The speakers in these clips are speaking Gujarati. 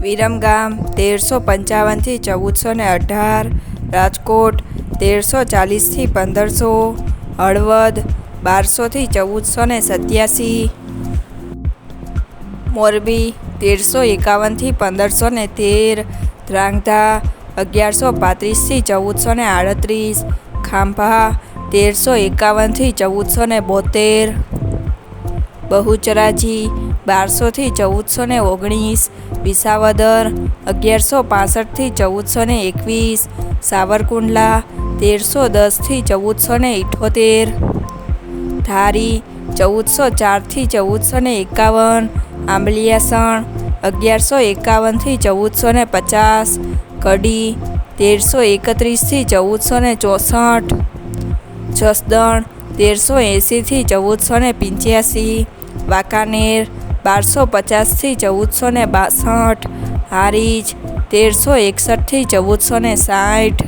વિરમગામ, તેરસો પંચાવનથી ચૌદસો ને અઢાર, રાજકોટ, તેરસો ચાલીસથી પંદરસો, હળવદ બારસોથી ચૌદસો ને સત્યાસી, મોરબી, તેરસો એકાવનથી પંદરસો ને તેર ધ્રાંગધા અગિયારસો પાંત્રીસથી ચૌદસો ને આડત્રીસ, ખાંભા, તેરસો એકાવનથી ચૌદસો ને બોતેર, બહુચરાજી બારસોથી ચૌદસો ને ઓગણીસ, વિસાવદર અગિયારસો પાસઠથી ચૌદસો ને એકવીસ, સાવરકુંડલા તેરસો દસથી ચૌદસો ને ઇઠોતેર, ધારી ચૌદસો ચારથી ચૌદસો ને એકાવન, આંબલિયાસણ અગિયારસો એકાવનથી ચૌદસો ને પચાસ, કડી તેરસો એકત્રીસથી ચૌદસો ને ચોસઠ, જસદણ તેરસો એંસીથી ચૌદસો ને પંચ્યાસી, વાંકાનેર બારસો પચાસથી ચૌદસો ને બાસઠ, હારીજ તેરસો એકસઠથી ચૌદસો ને સાઠ,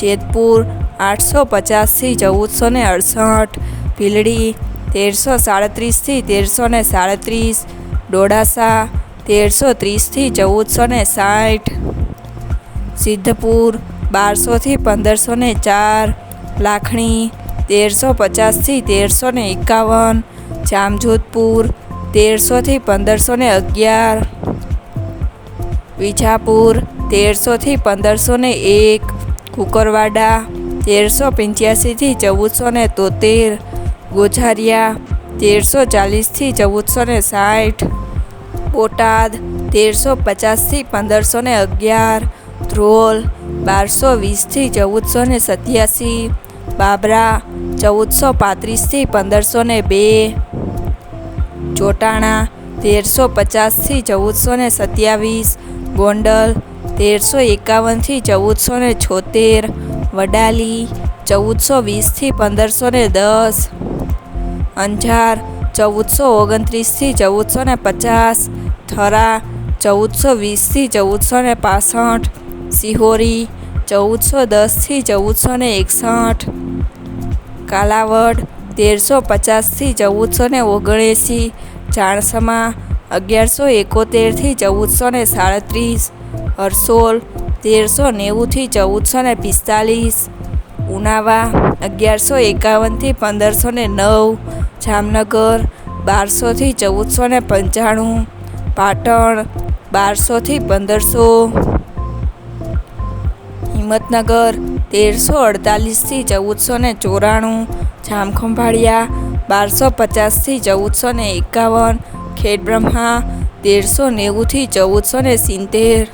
જેતપુર આઠસો પચાસથી ચૌદસો ને અડસઠ, ભીલડી તેરસો સાડત્રીસથી તેરસો ને સાડત્રીસ ડોડાસા તેરસો ત્રીસથી ચૌદસો ને સાઠ, સિદ્ધપુર બારસોથી પંદરસો ને ચાર, લાખણી તેરસો પચાસથી તેરસો ને એકાવન, જામજોધપુર તેરસોથી પંદરસો ને અગિયાર. વિજાપુર તેરસોથી પંદરસો ને એક. કુકરવાડા તેરસો પંચ્યાસીથી ચૌદસો ને તોતેર. ગોઝારિયા તેરસો ચાલીસથી ચૌદસો ને સાઠ. બોટાદ તેરસો પચાસથી પંદરસો ને અગિયાર. ધ્રોલ બારસો વીસથી ચૌદસો ને સત્યાસી. બાબરા ચૌદસો પાંત્રીસથી પંદરસો ને બે. ચોટાણા, તેરસો પચાસથી ચૌદસો ને સત્યાવીસ, ગોંડલ, તેરસો એકાવનથી ચૌદસો ને છોતેર, વડાલી, ચૌદસો વીસથી પંદરસો ને દસ, અંજાર, ચૌદસો ઓગણત્રીસથી ચૌદસો ને પચાસ, થરા, ચૌદસો વીસથી ચૌદસો ને પાસઠ, સિહોરી, ચૌદસો દસથી ચૌદસો ને એકસઠ, કાલાવડ તેરસો પચાસથી ચૌદસો ને ઓગણએંસી ચાણસમા અગિયારસો એકોતેરથી ચૌદસો ને સાડત્રીસ હરસોલ તેરસો નેવુંથી ચૌદસો ને પિસ્તાલીસ, ઉનાવા અગિયારસો એકાવનથી પંદરસો ને નવ, જામનગર બારસોથી ચૌદસો ને પંચાણું, પાટણ બારસોથી પંદરસો, હિંમતનગર તેરસો અડતાલીસથી ચૌદસો ને ચોરાણું જામખંભાળિયા બારસો પચાસથી ચૌદસો ને એકાવન ખેડબ્રહ્મા તેરસો નેવુંથી ચૌદસો ને સિત્તેર.